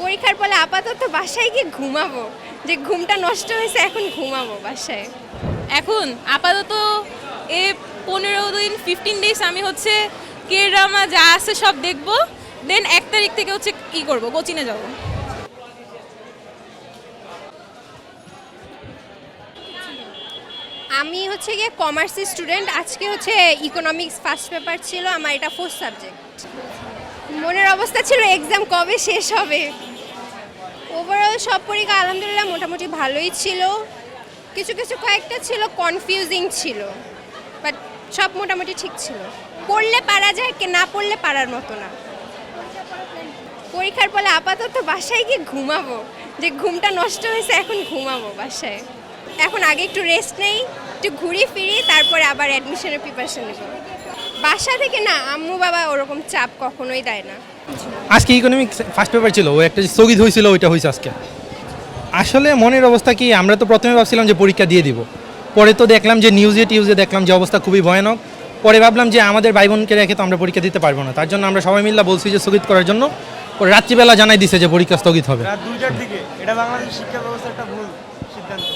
পরীক্ষার ফলে আপাতত বাসায় গিয়ে ঘুমাবো। যে ঘুমটা নষ্ট হয়েছে এখন ঘুমাবো বাসায়। এখন আপাতত এ পনেরো দিন ফিফটিন ডেজ আমি হচ্ছে কে ড্রামা যা আছে সব দেখব। দেন এক তারিখ থেকে হচ্ছে ই করব? কোচিনে যাব। আমি হচ্ছে গিয়ে কমার্সের স্টুডেন্ট আজকে হচ্ছে ইকোনমিক্স ফার্স্ট পেপার ছিল আমার এটা ফোর্থ সাবজেক্ট মনের অবস্থা ছিল এক্সাম কবে শেষ হবে? ওভারঅল সব পরীক্ষা আলহামদুলিল্লাহ মোটামুটি ভালোই ছিল। কিছু কিছু কয়েকটা ছিল কনফিউজিং ছিল বাট সব মোটামুটি ঠিক ছিল। পড়লে পারা যায় কে না পড়লে পারার মতো না। পরীক্ষার ফলে আপাতত বাসায় গিয়ে ঘুমাবো। যে ঘুমটা নষ্ট হয়েছে, এখন ঘুমাবো বাসায়। এখন আগে একটু রেস্ট নেই একটু ঘুরি ফিরি তারপরে আবার অ্যাডমিশনের প্রিপারেশন নেব। বাসা থেকে না আম্মু বাবা ওরকম চাপ কখনোই দেয় না। আজকে ইকোনমিক্স ফার্স্ট পেপার ছিল ওই একটা স্থগিত হয়েছিল ওইটা হয়েছে আজকে। আসলে মনের অবস্থা কি আমরা তো প্রথমে ভাবছিলাম যে পরীক্ষা দিয়ে দিব। পরে তো দেখলাম যে নিউজে টিউজে দেখলাম যে অবস্থা খুবই ভয়ানক। পরে ভাবলাম যে আমাদের ভাই বোনকে রেখে তো আমরা পরীক্ষা দিতে পারব না। তার জন্য আমরা সবাই মিলে বলছি যে স্থগিত করার জন্য। পরে রাত্রিবেলা জানাই দিছে যে পরীক্ষা স্থগিত হবে। রাত দুইটার দিকে এটা বাংলাদেশের শিক্ষা ব্যবস্থার একটা ভুল সিদ্ধান্ত।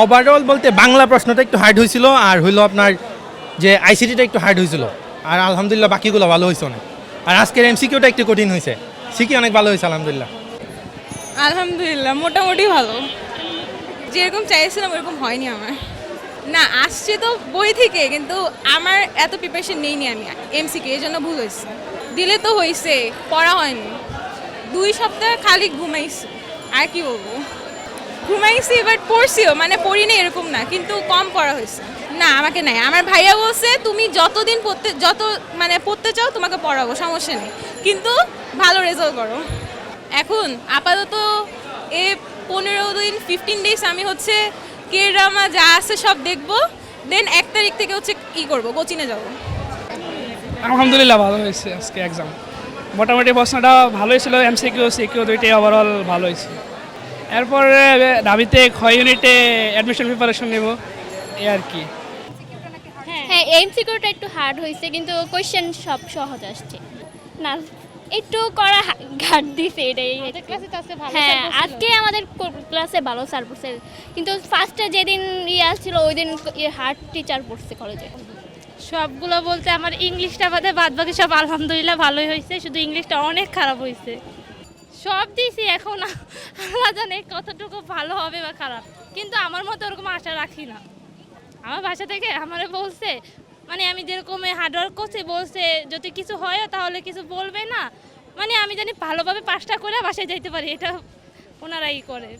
ওভারঅল বলতে বাংলা প্রশ্নটা একটু হার্ড হয়েছিল আর হইল আপনার যে আইসিটিটা একটু হার্ড হয়েছিল আর আলহামদুলিল্লাহ বাকিগুলো ভালো হয়েছে অনেক। আর আজকের এমসিকিউটা একটু কঠিন হয়েছে সিকি অনেক ভালো হয়েছে আলহামদুলিল্লাহ। আলহামদুলিল্লাহ, মোটামুটি ভালো। যেরকম চাইছিলাম ওরকম হয়নি আমার। না, আসছে তো বই থেকে, কিন্তু আমার এত প্রিপারেশন নেইনি আমি। এম এমসিকে এই জন্য ভুল হয়েছে দিলে তো হয়েছে পড়া হয়নি। দুই সপ্তাহ খালি ঘুমাইছি। আর কি বলব? ঘুমাইছি বাট পড়ছিও মানে পড়িনি এরকম না, কিন্তু কম পড়া হয়েছে। না, আমাকে নাই। আমার ভাইয়া বলছে, তুমি যতদিন পড়তে, যত মানে পড়তে চাও, তোমাকে পড়াবো, সমস্যা নেই। কিন্তু ভালো রেজাল্ট করো। এখন আপাতত এ পনেরো দিন ফিফটিন ডেজ আমি হচ্ছে কে ড্রামা যা আছে সব দেখব। দেন এক তারিখ থেকে হচ্ছে ই করব, কোচিনে যাব। আলহামদুলিল্লাহ, ভালো হয়েছে আজকে এক্সাম মোটামুটি প্রশ্নটা ভালোই ছিল এমসিকিউ সিকিউ দুইটাই ওভারঅল ভালো হয়েছে। এরপরে দাবিতে ক্ষয় ইউনিটে অ্যাডমিশন প্রিপারেশন নেব এই আর কি। হ্যাঁ এমসিকিউটা একটু হার্ড হয়েছে কিন্তু কোয়েশ্চেন সব সহজ আসছে। না একটু করা ঘাট দিছে এটাই হ্যাঁ আজকে আমাদের ক্লাসে ভালো স্যার পড়ছে কিন্তু ফার্স্টে যেদিন ইয়ে আসছিল ওই দিন হার্ড টিচার পড়ছে কলেজে সবগুলো বলতে আমার ইংলিশটা বাদে বাদ বাকি সব আলহামদুলিল্লাহ ভালোই হয়েছে শুধু ইংলিশটা অনেক খারাপ হয়েছে সব দিয়েছি এখন আল্লাহ জানে কতটুকু ভালো হবে বা খারাপ। কিন্তু আমার মতো ওরকম আশা রাখি না। আমার বাসা থেকে আমারে বলছে মানে আমি যেরকম হার্ডওয়ার্ক করছি, বলছে যদি কিছু হয় তাহলে কিছু বলবে না। মানে আমি জানি ভালোভাবে পাশটা করে বাসায় যাইতে পারি, এটা ওনারাই করে।